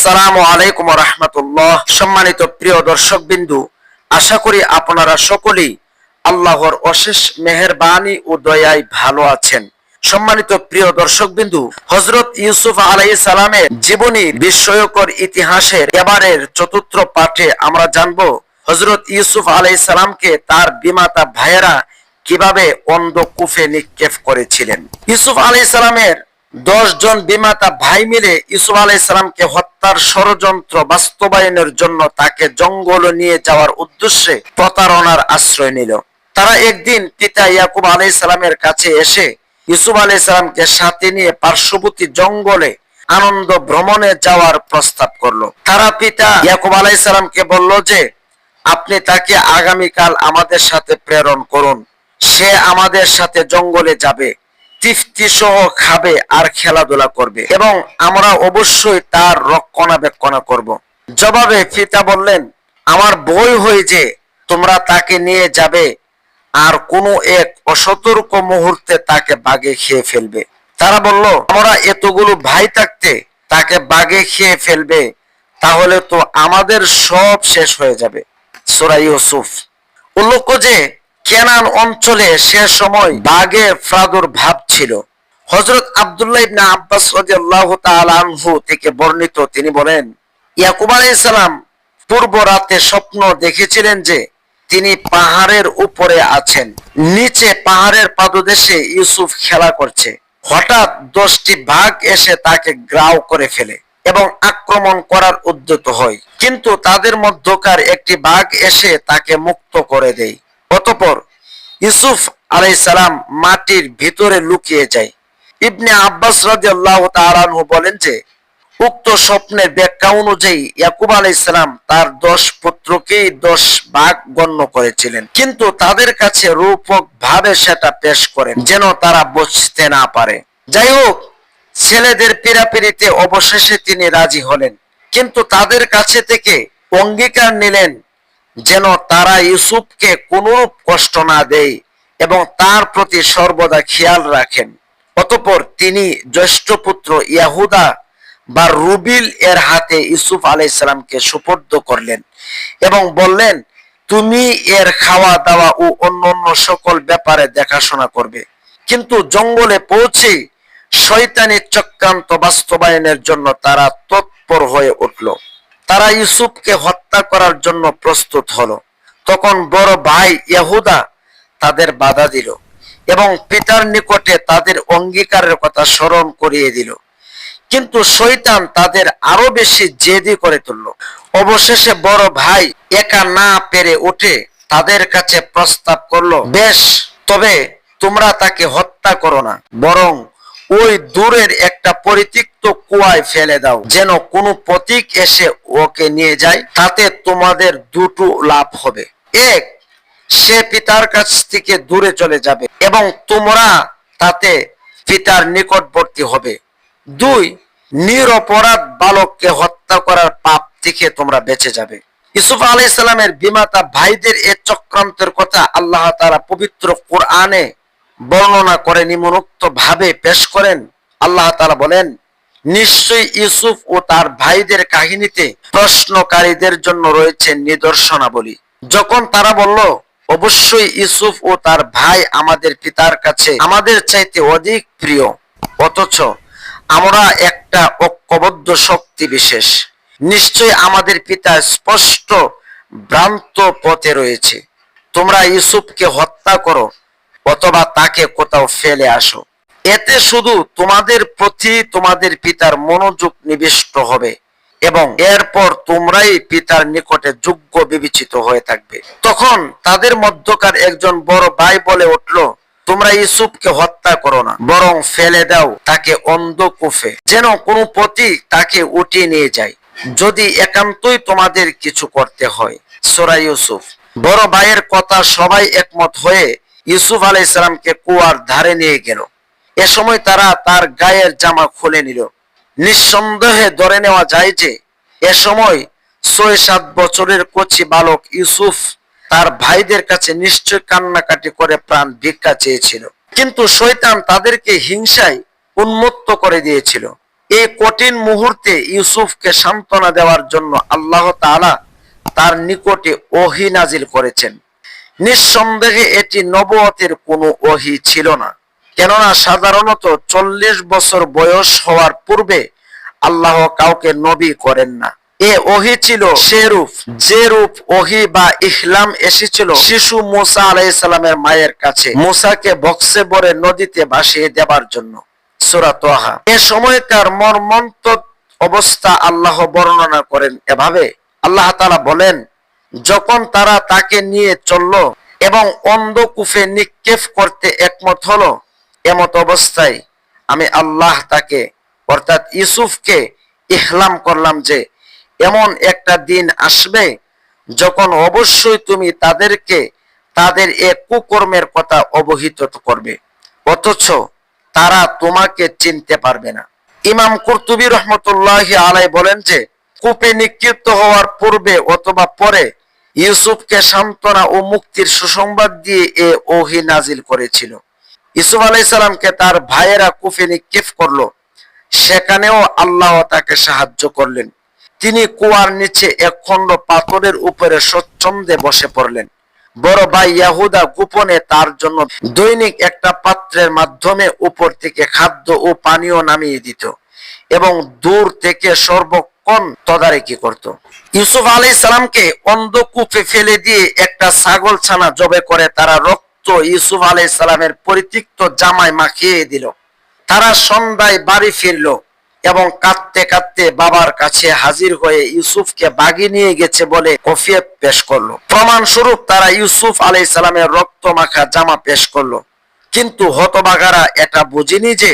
আসসালামু আলাইকুম রহমতুল্লাহ। সম্মানিত প্রিয় দর্শক বিন্দু আশা করি আপনারা সকলেই আল্লাহর অশেষ মেহেরবানি ও দয়ায় ভালো আছেন। সম্মানিত প্রিয় দর্শক বিন্দু হজরত ইউসুফ আলাই সালামের জীবনী বিস্ময়কর ইতিহাসের এবারের চতুর্থ পাঠে আমরা জানব হজরত ইউসুফ আলাই সালামকে তার বিমাতা ভাইয়েরা কীভাবে অন্ধ কুফে নিক্ষেপ করেছিলেন। ইউসুফ আলাই সালামের জন বিমাতা ভাই মিলে ইউসুফ আলাইসালামকে হত্যার ষড়যন্ত্র বাস্তবায়নের জন্য তাকে জঙ্গল নিয়ে যাওয়ার উদ্দেশ্যে প্রতারণার আশ্রয় নিল। তারা একদিন পিতা ইয়াকুব আলাইসালামের কাছে এসে ইউসুফ আলাইসালামকে সাথে নিয়ে পার্শ্ববর্তী জঙ্গলে আনন্দ ভ্রমণে যাওয়ার প্রস্তাব করল। তারা পিতা ইয়াকুব আলাইসালামকে বলল যে, আপনি তাকে আগামীকাল আমাদের সাথে প্রেরণ করুন। সে আমাদের সাথে জঙ্গলে যাবে। তৃপ্তি সহ খাবে আর খেলাধুলা করবে। এবং আমরা অবশ্যই তার রক্ষণাবেক্ষণা করব। জবাবে পিতা বললেন, আমার বই হয়ে যে তোমরা তাকে নিয়ে যাবে আর কোনো এক অসতর্ক মুহূর্তে তাকে বাগে খেয়ে ফেলবে। তারা বলল, আমরা এতগুলো ভাই থাকতে তাকে বাগে খেয়ে ফেলবে, তাহলে তো আমাদের সব শেষ হয়ে যাবে। সোরাই ইউসুফ। উল্লেখ্য যে কেনান অঞ্চলে সে সময় বাঘের প্রাদুর্ভাব ছিল। হজরত আব্দুল্লাহ ইবনে আব্বাস রাদিয়াল্লাহু তাআলা আনহু থেকে বর্ণিত, তিনি বলেন, ইয়াকুব আলাইহিস সালাম পূর্ব রাতে স্বপ্ন দেখেছিলেন যে তিনি পাহাড়ের উপরে আছেন। নিচে পাহাড়ের পাদদেশে ইউসুফ খেলা করছে। হঠাৎ দশটি বাঘ এসে তাকে গ্রাও করে ফেলে এবং আক্রমণ করার উদ্যত হয়। কিন্তু তাদের মধ্যকার একটি বাঘ এসে তাকে মুক্ত করে দেয়। অতপর ইউসুফ আলাই সালাম মাটির ভিতরে লুকিয়ে যায়। ইবনে আব্বাস রাদিয়াল্লাহু তাআলা আনহু বলেন যে, উক্ত স্বপ্নের ব্যাখ্যা অনুযায়ী ইয়াকুব আলাইহিস সালাম তার দশ পুত্রকেই দশ ভাগ গণ্য করেছিলেন। কিন্তু তাদের কাছে রূপক ভাবে সেটা পেশ করেন, যেন তারা বুঝতে না পারে। যাই হোক ছেলেদের পীড়াপিড়িতে অবশেষে তিনি রাজি হলেন। কিন্তু তাদের কাছে থেকে অঙ্গীকার নিলেন যেন তারা ইউসুফকে কোনরূপ কষ্ট না দেয় এবং তার প্রতি সর্বদা খেয়াল রাখেন। অতপর তিনি জ্যেষ্ঠ পুত্র ইয়াহুদা বা রুবিল এর হাতে ইউসুফ আলাইসালামকে সুপর্দ করলেন এবং বললেন, তুমি এর খাওয়া দাওয়া ও অন্যান্য সকল ব্যাপারে দেখাশোনা করবে। কিন্তু জঙ্গলে পৌঁছে শয়তানি চক্রান্ত বাস্তবায়নের জন্য তারা তৎপর হয়ে উঠল। তারা ইউসুফকে হত্যা করার জন্য প্রস্তুত হলো। তখন বড় ভাই ইয়াহুদা তাদের বাধা দিল এবং পিতার নিকটে তাদের অঙ্গীকারের কথা স্মরণ করিয়ে দিল। কিন্তু শয়তান তাদের আরও বেশি জেদি করে তুলল। অবশেষে বড় ভাই একা না পেরে উঠে তাদের কাছে প্রস্তাব করল, বেশ, তবে তোমরা তাকে হত্যা করো না। বরং ওই দূরের একটা পরিতিক্ত কুয়ায় ফেলে দাও। যেন কোনো প্রতীক এসে ওকে নিয়ে যায়, তাতে তোমাদের দুটো লাভ হবে। এক, সে পিতার কাছ থেকে দূরে চলে যাবে এবং তোমরা তাতে পিতার নিকটবর্তী হবে। দুই, নিরপরাধ বালককে হত্যা করার পাপ থেকে তোমরা বেঁচে যাবে। ইসুফ আলাই সালামের বিমাতা ভাইদের এ চক্রান্তের কথা আল্লাহ তারা পবিত্র কোরআনে বর্ণনা করে নিম্নোক্ত ভাবে পেশ করেন। আল্লাহ তালা বলেন নিশ্চয়ই ইউসুফ ও তার ভাইদের কাহিনীতে প্রশ্নকারীদের জন্য রয়েছে নিদর্শনাবলী। যখন তারা বলল, অবশ্যই ইউসুফ ও তার ভাই আমাদের পিতার কাছে আমাদের চাইতে অধিক প্রিয়, অথচ আমরা একটা ঐক্যবদ্ধ শক্তি বিশেষ। নিশ্চয় আমাদের পিতা স্পষ্ট ভ্রান্ত পথে রয়েছে। তোমরা ইউসুফকে হত্যা করো, অথবা তাকে কোথাও ফেলে আসো। এতে শুধু তোমাদের প্রতি তোমাদের পিতার মনোযোগ নিবিষ্ট হবে এবং এরপর তোমরাই পিতার নিকটে যোগ্য বিবেচিত হয়ে থাকবে। তখন তাদের মধ্যকার একজন বড় ভাই বলে উঠল, তোমরা ইউসুফকে হত্যা করো না, বরং ফেলে দাও তাকে অন্ধ কুফে, যেন কোনো প্রতীক তাকে উঠিয়ে নিয়ে যায়। যদি একান্তই তোমাদের কিছু করতে হয়। সোরা ইউসুফ। বড় ভাইয়ের কথা সবাই একমত হয়ে ইউসুফ আলাই ইসলামকে কুয়ার ধারে নিয়ে গেল। এ সময় তারা তার গায়ের জামা খুলে নিল। নিঃসন্দেহে ধরে নেওয়া যায় যে, এ সময় ছয় সাত বছরের কচি বালক ইউসুফ তার ভাইদের কাছে নিশ্চয় কান্নাকাটি করে প্রাণ ভিক্ষা চেয়েছিল। কিন্তু শয়তান তাদেরকে হিংসায় উন্মুক্ত করে দিয়েছিল। এই কঠিন মুহূর্তে ইউসুফকে সান্ত্বনা দেওয়ার জন্য আল্লাহ তাআলা তার নিকটে ওহি নাজিল করেছেন। নিঃসন্দেহে এটি নবতের কোনো ওহি ছিল না। কেননা সাধারণত চল্লিশ বছর বয়স হওয়ার পূর্বে আল্লাহ কাউকে নবী করেন না। এ ওহি ছিল সে রূপ যে রূপ ওহি বা ইসলাম এসেছিল শিশু মুসা আলাইসালামের মায়ের কাছে। মুসাকে বক্সে ভরে নদীতে ভাসিয়ে দেবার জন্য। এ সময়কার মর্মন্ত অবস্থা আল্লাহ বর্ণনা করেন এভাবে। আল্লাহ তাআলা বলেন, যখন তারা তাকে নিয়ে চলল এবং অন্ধকূফে নিক্ষেপ করতে একমত হলো এমত অবস্থায় আমি আল্লাহ তাকে, অর্থাৎ ইউসুফকে ইহলাম করলাম যে, এমন একটা দিন আসবে যখন অবশ্যই তুমি তাদেরকে তাদের এ কুকর্মের কথা অবহিত করবে, অথচ তারা তোমাকে চিনতে পারবে না। ইমাম কুরতুবি রহমতুল্লাহ আলাই বলেন যে, কূপে নিক্ষিপ্ত হওয়ার পূর্বে অথবা পরে ইউসুফকে সান্ত্বনা ও মুক্তির সুসংবাদ দিয়ে এ ওহি নাজিল করেছিল। ইসুফ আলাইসালামকে তার ভাইয়েরা কুফে নিক্ষেপ করল। সেখানেও আল্লাহ তাকে সাহায্য করলেন। তিনি কুয়ার নিচে এক খণ্ড পাথরের উপরে স্বচ্ছন্দে বসে পড়লেন। বড় ভাই ইয়াহুদা গোপনে তার জন্য দৈনিক একটা পাত্রের মাধ্যমে উপর থেকে খাদ্য ও পানীয় নামিয়ে দিত এবং দূর থেকে সর্বক্ষণ তদারকি করত। ইউসুফ আলাই সালামকে অন্ধকূপে ফেলে দিয়ে একটা ছাগল ছানা জবে করে তারা রক্ত ইউসুফ আলাই সালামের পরিতিক্ত জামায় মাখিয়ে দিল। তারা সন্ধ্যায় বাড়ি ফিরল এবং কাঁদতে কাঁদতে বাবার কাছে হাজির হয়ে ইউসুফকে বাগি নিয়ে গেছে বলে কফিয়ে পেশ করল। প্রমাণ স্বরূপ তারা ইউসুফ আলাই সালামের রক্ত মাখা জামা পেশ করল। কিন্তু হতবাগারা এটা বুঝিনি যে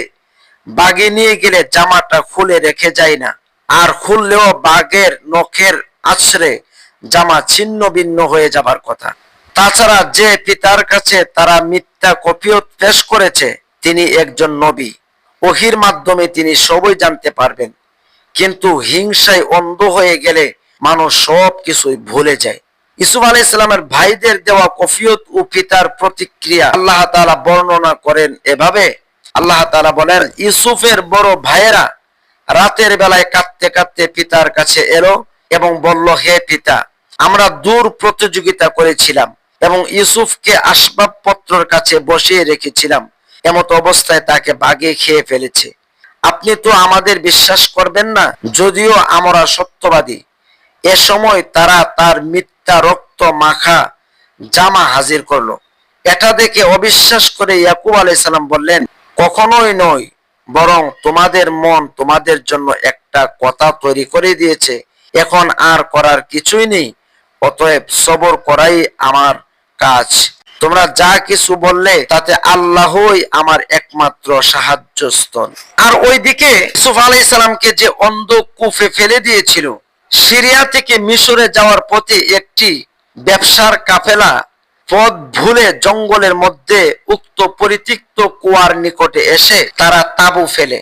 বাগে নিয়ে গেলে জামাটা খুলে রেখে যায় না। আর খুললেও বাঘের নখের আছড়ে জামা ছিন্ন ভিন্ন হয়ে যাবার কথা। তাছাড়া যে পিতার কাছে তারা মিথ্যা কপিয়ত পেশ করেছে, তিনি একজন নবী। ওহির মাধ্যমে তিনি সবই জানতে পারবেন। কিন্তু হিংসায় অন্ধ হয়ে গেলে মানুষ সব কিছুই ভুলে যায়। ইসুফ আলাই ইসলামের ভাইদের দেওয়া কফিয়ত ও পিতার প্রতিক্রিয়া আল্লাহ তাআলা বর্ণনা করেন এভাবে। আল্লাহ তাআলা বলেন, ইউসুফের বড় ভাইয়েরা রাতের বেলায় কাঁদতে কাঁদতে পিতার কাছে এলো এবং বলল, হে পিতা, আমরা দূর প্রতিযোগিতা করেছিলাম। এবং ইউসুফকে আসবাবপত্রের কাছে বসিয়ে রেখেছিলাম। এমত অবস্থায় তাকে বাগে খেয়ে ফেলেছে। আপনি তো আমাদের বিশ্বাস করবেন না, যদিও আমরা সত্যবাদী। এ সময় তারা তার মিথ্যা রক্ত মাখা জামা হাজির করল। এটা দেখে অবিশ্বাস করে ইয়াকুব আলাইসালাম বললেন, কখনোই নয়, বরং তোমাদের মন তোমাদের জন্য একটা কথা তৈরি করে দিয়েছে। এখন আর করার কিছুই নেই, অতএব সবর করাই আমার কাজ। তোমরা যা কিছু বললে, তাতে আল্লাহই আমার একমাত্র সাহায্য স্তন আর ওইদিকে ইউসুফ আলাই সালামকে যে অন্ধ কুফে ফেলে দিয়েছিল, সিরিয়া থেকে মিশরে যাওয়ার পথে একটি ব্যবসার কাফেলা পথ ভুলে জঙ্গলের মধ্যে উক্ত পরিতিক্ত কুয়ার নিকটে এসে তারা তাবু ফেলে।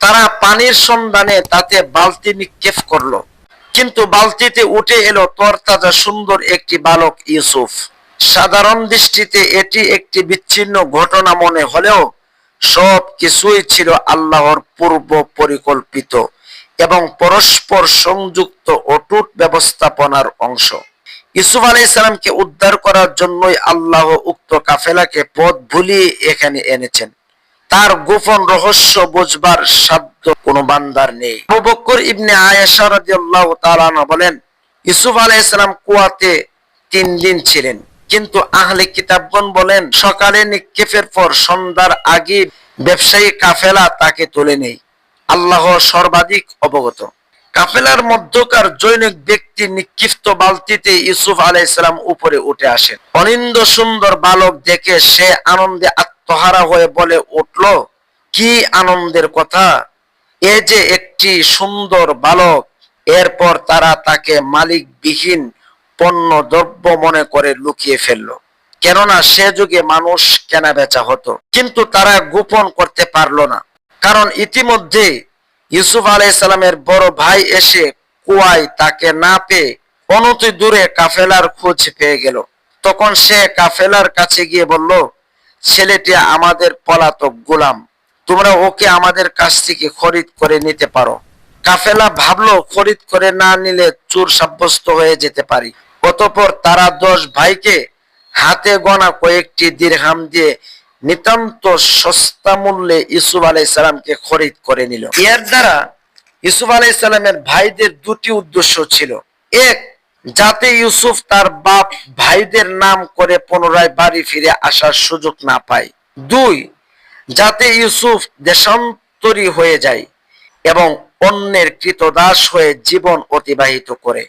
তারা পানির সন্ধানে তাতে বালতি নিক্ষেপ করল। কিন্তু বালতিতে উঠে এলো তরতাজা সুন্দর একটি বালক ইউসুফ। সাধারণ দৃষ্টিতে এটি একটি বিচ্ছিন্ন ঘটনা মনে হলেও সব কিছুই ছিল আল্লাহর পূর্ব পরিকল্পিত এবং পরস্পর সংযুক্ত অটুট ব্যবস্থাপনার অংশ। ইসুফ আলাই সালামকে উদ্ধার করার জন্যই আল্লাহ উক্ত কাফেলাকে পথ ভুলিয়ে এখানে এনেছেন। তার গোপন রহস্য বোঝবার সাধ্য কোনো বান্দার নেই। বকর ইবনে তাআলা বলেন ইসুফ আলাইহিস কুয়াতে তিন দিন ছিলেন। কিন্তু আহলে কিতাবগণ বলেন, সকালে নিক্ষেপের পর সন্ধ্যার আগে ব্যবসায়ী কাফেলা তাকে তুলে নেই আল্লাহ সর্বাধিক অবগত। কাফেলার মধ্যকার জৈনিক ব্যক্তি নিক্ষিপ্ত বালতিতে ইউসুফ আলাইসালাম উপরে উঠে আসেন। অনিন্দ সুন্দর বালক দেখে সে আনন্দে আত্মহারা হয়ে বলে উঠল, কি আনন্দের কথা! এ যে একটি সুন্দর বালক। এরপর তারা তাকে মালিকবিহীন পণ্য দ্রব্য মনে করে লুকিয়ে ফেলল। কেননা সে যুগে মানুষ কেনা বেচা হতো, কিন্তু তারা গোপন করতে পারল না। কারণ ইতিমধ্যে ইউসুফ আলাইসালামের বড় ভাই এসে কুয়ায় তাকে না পেয়ে অনতি দূরে কাফেলার খোঁজ পেয়ে গেল। তখন সে কাফেলার কাছে গিয়ে বলল, ছেলেটি আমাদের পলাতক গোলাম, তোমরা ওকে আমাদের কাছ থেকে খরিদ করে নিতে পারো। কাফেলা ভাবলো খরিদ করে না নিলে চোর সাব্যস্ত হয়ে যেতে পারি। অতপর তারা দশ ভাইকে হাতে গোনা কয়েকটি দিরহাম দিয়ে নিতান্ত সস্তা মূল্যে ইসুফ আলাই সালামকে খরিদ করে নিল। এর দ্বারা ইসুফ আলাই সালামের ভাইদের দুটি উদ্দেশ্য ছিল। এক, যাতে ইউসুফ তার বাপ ভাইদের নাম করে পুনরায় বাড়ি ফিরে আসার সুযোগ না পায়। দুই, যাতে ইউসুফ দেশান্তরী হয়ে যায় এবং অন্যের কৃতদাস হয়ে জীবন অতিবাহিত করে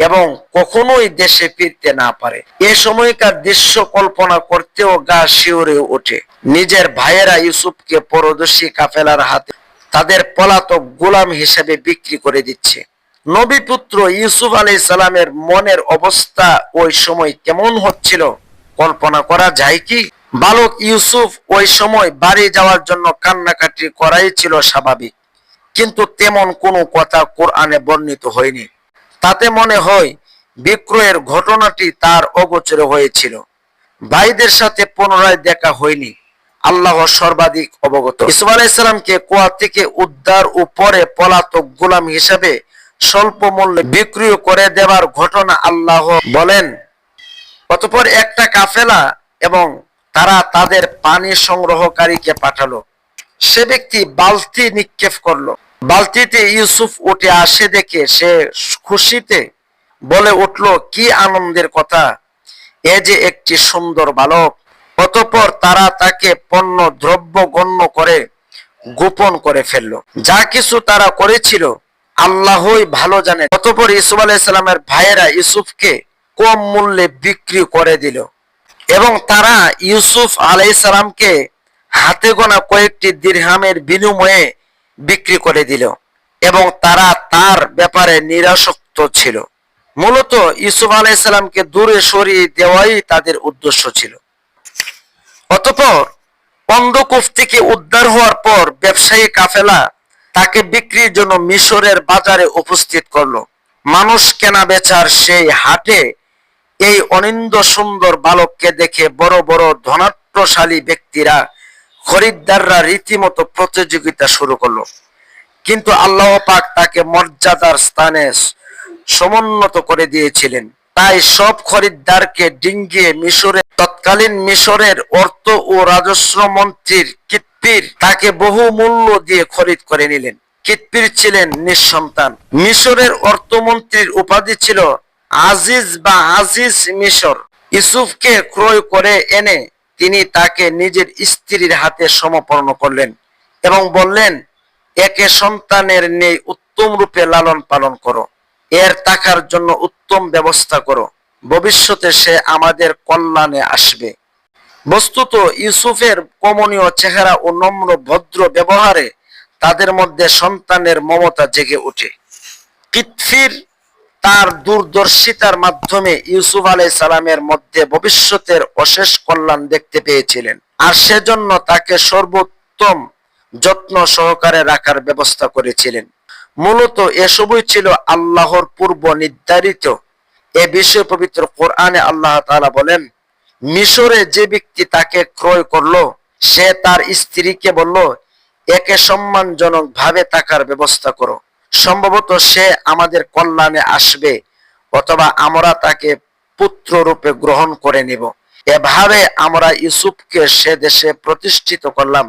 এবং কখনোই দেশে ফিরতে না পারে। এ সময়কার দৃশ্য কল্পনা করতেও গা শিউরে ওঠে। নিজের ভাইয়েরা ইউসুফকে পরদর্শী কাফেলার হাতে তাদের পলাতক গোলাম হিসেবে বিক্রি করে দিচ্ছে। নবী পুত্র ইউসুফ আলী সালামের মনের অবস্থা ওই সময় কেমন হচ্ছিল? কল্পনা করা যায় কি? বালক ইউসুফ ওই সময় বাড়ি যাওয়ার জন্য কান্নাকাটি করাই ছিল স্বাভাবিক। কিন্তু তেমন কোনো কথা কোরআনে বর্ণিত হয়নি। তাতে মনে হয়, বিক্রয়ের ঘটনাটি তার অগোচরে হয়েছিল। ভাইদের সাথে পুনরায় দেখা হয়নি। আল্লাহ সর্বাধিক অবগত। ইসুফ আলাইসালামকে কুয়া থেকে উদ্ধার ও পরে পলাতক গোলাম হিসাবে স্বল্প মূল্যে বিক্রয় করে দেওয়ার ঘটনা আল্লাহ বলেন। অতপর একটা কাফেলা এবং তারা তাদের পানি সংগ্রহকারীকে পাঠালো। সে ব্যক্তি বালতি নিক্ষেপ করল। বালতিতে ইউসুফ উঠে আসে দেখে সে খুশিতে বলে উঠল, কি আনন্দের কথা। এ যে একটি সুন্দর বালক। অতপর তারা তাকে পণ্য, দ্রব্য গণ্য করে গোপন করে ফেলল। যা কিছু তারা করেছিল, আল্লাহই ভালো জানে। অতপর ইসুফ আলাইসাল্লামের ভাইয়েরা ইউসুফকে কম মূল্যে বিক্রি করে দিল এবং তারা ইউসুফ আলাইসালামকে হাতে গোনা কয়েকটি দিরহামের বিনিময়ে বিক্রি করে দিল এবং তারা তার ব্যাপারে নিরাসক্ত ছিল। মূলত ইউসুফ আলাইসালামকে দূরে সরিয়ে দেওয়াই তাদের উদ্দেশ্য ছিল। অতপর অন্ধকূপ থেকে উদ্ধার হওয়ার পর ব্যবসায়ী কাফেলা তাকে বিক্রির জন্য মিশরের বাজারে উপস্থিত করল। মানুষ কেনা বেচার সেই হাটে এই অনিন্দ সুন্দর বালককে দেখে বড় বড় ধনাট্যশালী ব্যক্তিরা খরিদ্দাররা রীতিমতো প্রতিযোগিতা শুরু করল। কিন্তু আল্লাহ পাক তাকে মর্যাদার স্থানে সমুন্নত করে দিয়েছিলেন। তাই সব খরিদ্দারকে ডিঙ্গিয়ে মিশরে তৎকালীন মিশরের অর্থ ও রাজস্ব মন্ত্রীর কিতপির তাকে বহু মূল্য দিয়ে খরিদ করে নিলেন। কিতপির ছিলেন নিঃসন্তান। মিশরের অর্থমন্ত্রীর উপাধি ছিল আজিজ বা আজিজ মিশর। ইউসুফকে ক্রয় করে এনে তিনি তাকে নিজের স্ত্রীর হাতে সমর্পণ করলেন এবং বললেন, একে সন্তানের নেই উত্তম রূপে লালন পালন করো। এর টাকার জন্য উত্তম ব্যবস্থা করো। ভবিষ্যতে সে আমাদের কল্যাণে আসবে। বস্তুত ইউসুফের কমনীয় চেহারা ও নম্র ভদ্র ব্যবহারে তাদের মধ্যে সন্তানের মমতা জেগে ওঠে। কিতফির তার দূরদর্শিতার মাধ্যমে ইউসুফ আলাই সালামের মধ্যে ভবিষ্যতের অশেষ কল্যাণ দেখতে পেয়েছিলেন। আর সেজন্য তাকে সর্বোত্তম যত্ন সহকারে রাখার ব্যবস্থা করেছিলেন। মূলত এসবই ছিল আল্লাহর পূর্ব নির্ধারিত। এ বিষয়ে পবিত্র কোরআনে আল্লাহ তাআলা বলেন, মিশরে যে ব্যক্তি তাকে ক্রয় করল, সে তার স্ত্রীকে বলল, একে সম্মানজনক ভাবে থাকার ব্যবস্থা করো। সম্ভবত সে আমাদের কল্যাণে আসবে, অথবা আমরা তাকে পুত্র রূপে গ্রহণ করে নিব। এভাবে আমরা ইউসুফকে সে দেশে প্রতিষ্ঠিত করলাম,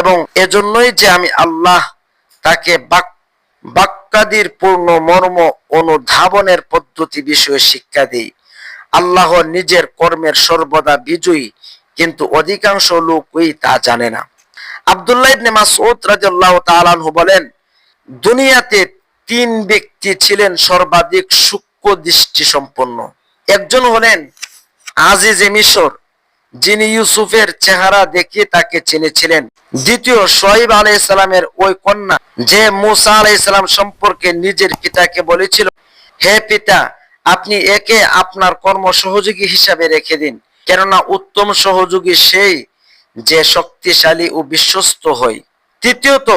এবং এজন্যই যে আমি আল্লাহ তাকে বাক বাক্যাদির পূর্ণ মর্ম অনুধাবনের পদ্ধতি বিষয়ে শিক্ষা দিই। আল্লাহ নিজের কর্মের সর্বদা বিজয়ী, কিন্তু অধিকাংশ লোকই তা জানে না। আব্দুল্লাহ ইবনে মাসউদ রাদিয়াল্লাহু তাআলা বলেন দুনিয়াতে তিন ব্যক্তি ছিলেন সর্বাধিক সূক্ষ্ম দৃষ্টি সম্পন্ন একজন হলেন আজিজে মিশর, যিনি ইউসুফের চেহারা দেখে তাকে চিনেছিলেন। দ্বিতীয় সোহেব আলাই সালামের ওই কন্যা, যে মুসা আলাই সালাম সম্পর্কে নিজের পিতাকে বলেছিল, হে পিতা, আপনি একে আপনার কর্ম সহযোগী হিসাবে রেখে দিন, কেননা উত্তম সহযোগী সেই যে শক্তিশালী ও বিশ্বস্ত হয়। তৃতীয়ত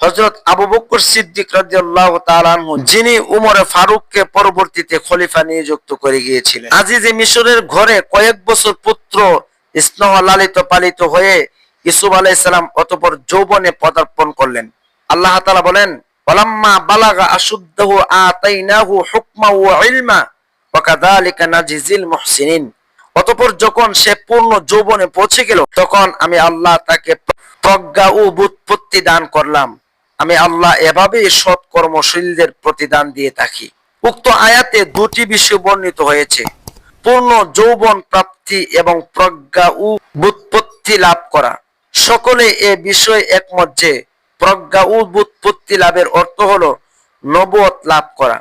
হজরত আবু বকর সিদ্দিক যিনি উমরে ফারুককে পরবর্তীতে খলিফা নিযুক্ত করে গিয়েছিলেন। আজিজে মিশরের ঘরে কয়েক বছর পুত্র স্নেহ লালিত পালিত হয়ে ইসুফ আলাইসালাম অতপর যৌবনে পদার্পণ করলেন। আল্লাহ তাআলা বলেন পৌঁছে গেল, তখন আমি আল্লাহ তাকে প্রজ্ঞা ও বুৎপত্তি দান করলাম। আমি আল্লাহ এভাবেই সৎ কর্মশীলদের প্রতিদান দিয়ে থাকি। উক্ত আয়াতে দুটি বিষয় বর্ণিত হয়েছে। পূর্ণ যৌবন প্রাপ্তি এবং প্রজ্ঞা ও বুৎপত্তি লাভ করা। সকলে এ বিষয়ে একমত যে, প্রজ্ঞা ও বুৎপত্তি লাভের অর্থ হলো নবুয়ত লাভ করা।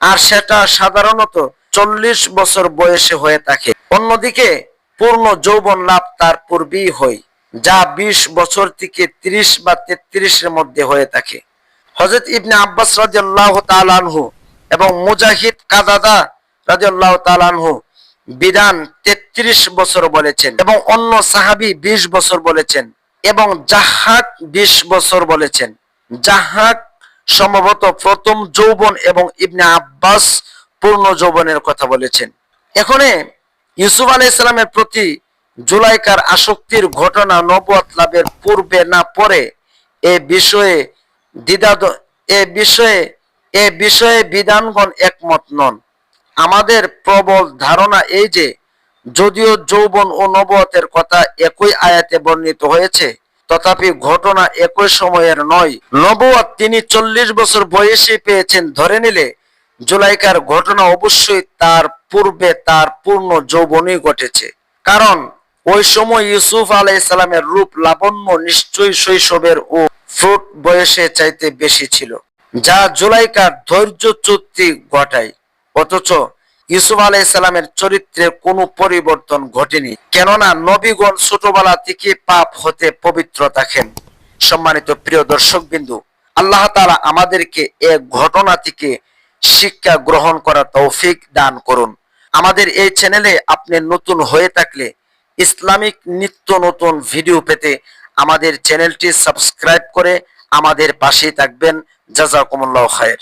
আর সেটা সাধারণত চল্লিশ বছর বয়সে হয়ে থাকে। অন্যদিকে, পূর্ণ যৌবন লাভ তার পূর্বেই হয়। যা বিশ বছর থেকে ত্রিশ বা তেত্রিশের মধ্যে হয়ে থাকে। হজরত ইবনে আব্বাস রাজিয়াল্লাহ তালানহু এবং মুজাহিদ কাদাদা রাজিয়াল্লাহ তালানহু বিধান তেত্রিশ বছর বলেছেন এবং অন্য সাহাবি বিশ বছর বলেছেন এবং জাহাক বিশ বছর বলেছেন। জাহাক সম্ভবত প্রথম যৌবন এবং ইবনে আব্বাস পূর্ণ যৌবনের কথা বলেছেন। এখানে ইউসুফ আলাই ইসলামের প্রতি জুলাইকার আসক্তির ঘটনা নবত লাভের পূর্বে না পরে এ বিষয়ে দ্বিধাদ এ বিষয়ে এ বিষয়ে বিধানগণ একমত নন। আমাদের প্রবল ধারণা এই যে, যদিও যৌবন ও নবতের কথা একই আয়াতে বর্ণিত হয়েছে, তথাপি ঘটনা একই সময়ের নয়। নবুয়াত তিনি চল্লিশ বছর বয়সে পেয়েছেন ধরে নিলে, জুলাইকার ঘটনা অবশ্যই তার পূর্বে তার পূর্ণ যৌবনই ঘটেছে। কারণ ওই সময় ইউসুফ আলাই সালামের রূপ লাবণ্য নিশ্চয়ই শৈশবের ও ফ্রুট বয়সে চাইতে বেশি ছিল, যা জুলাইকার ধৈর্য চুক্তি ঘটায়। অথচ ইউসুফ আলাই সালামের চরিত্রের কোনো পরিবর্তন ঘটেনি, কেননা নবীগণ ছোটবেলা থেকে পাপ হতে পবিত্র থাকেন। সম্মানিত প্রিয় দর্শক বিন্দু আল্লাহ তাআলা আমাদেরকে এক ঘটনা থেকে শিক্ষা গ্রহণ করা তৌফিক দান করুন। আমাদের এই চ্যানেলে আপনি নতুন হয়ে থাকলে ইসলামিক নিত্য নতুন ভিডিও পেতে আমাদের চ্যানেলটি সাবস্ক্রাইব করে আমাদের পাশেই থাকবেন। জাজাকুমুল্লাহ খায়ের।